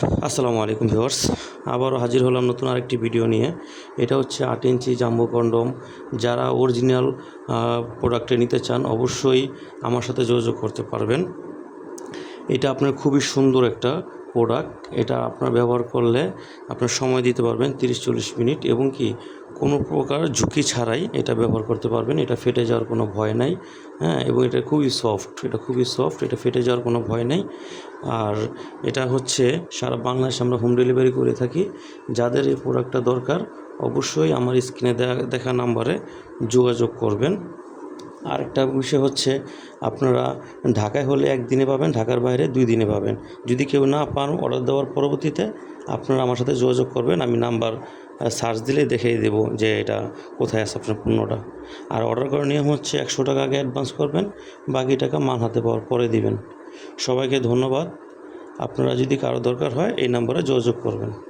আসসালামু আলাইকুম ভিউয়ার্স, আবারও হাজির হলাম নতুন আরেকটি ভিডিও নিয়ে। এটা হচ্ছে আট ইঞ্চি জাম্বো কন্ডম। যারা অরিজিনাল প্রোডাক্টে নিতে চান, অবশ্যই আমার সাথে যোগাযোগ করতে পারবেন। এটা আপনার খুবই সুন্দর একটা প্রোডাক্ট এটা আপনার ব্যবহার করলে আপনার সময় দিতে পারবেন তিরিশ চল্লিশ মিনিট এবং কি কোনো প্রকার ঝুঁকি ছাড়াই এটা ব্যবহার করতে পারবেন। এটা ফেটে যাওয়ার কোনো ভয় নাই হ্যাঁ এবং এটা খুবই সফট এটা খুবই সফট এটা ফেটে যাওয়ার কোনো ভয় নেই। আর এটা হচ্ছে সারা বাংলাদেশে আমরা হোম ডেলিভারি করে থাকি। যাদের এই প্রোডাক্টটা দরকার, অবশ্যই আমার স্ক্রিনে দেখা নাম্বারে যোগাযোগ করবেন। আরেকটা বিষয় হচ্ছে, আপনারা ঢাকায় হলে একদিনে পাবেন, ঢাকার বাইরে দুই দিনে পাবেন। যদি কেউ না পান অর্ডার দেওয়ার পরবর্তীতে, আপনারা আমার সাথে যোগাযোগ করবেন, আমি নাম্বার সার্চ দিলেই দেখিয়ে দেবো যে এটা কোথায় আছে আপনার পণ্যটা। আর অর্ডার করার নিয়ম হচ্ছে একশো টাকা আগে অ্যাডভান্স করবেন, বাকি টাকা মান হাতে পাওয়ার পরে দিবেন। সবাইকে ধন্যবাদ। আপনারা যদি কারও দরকার হয়, এই নাম্বারে যোগাযোগ করবেন।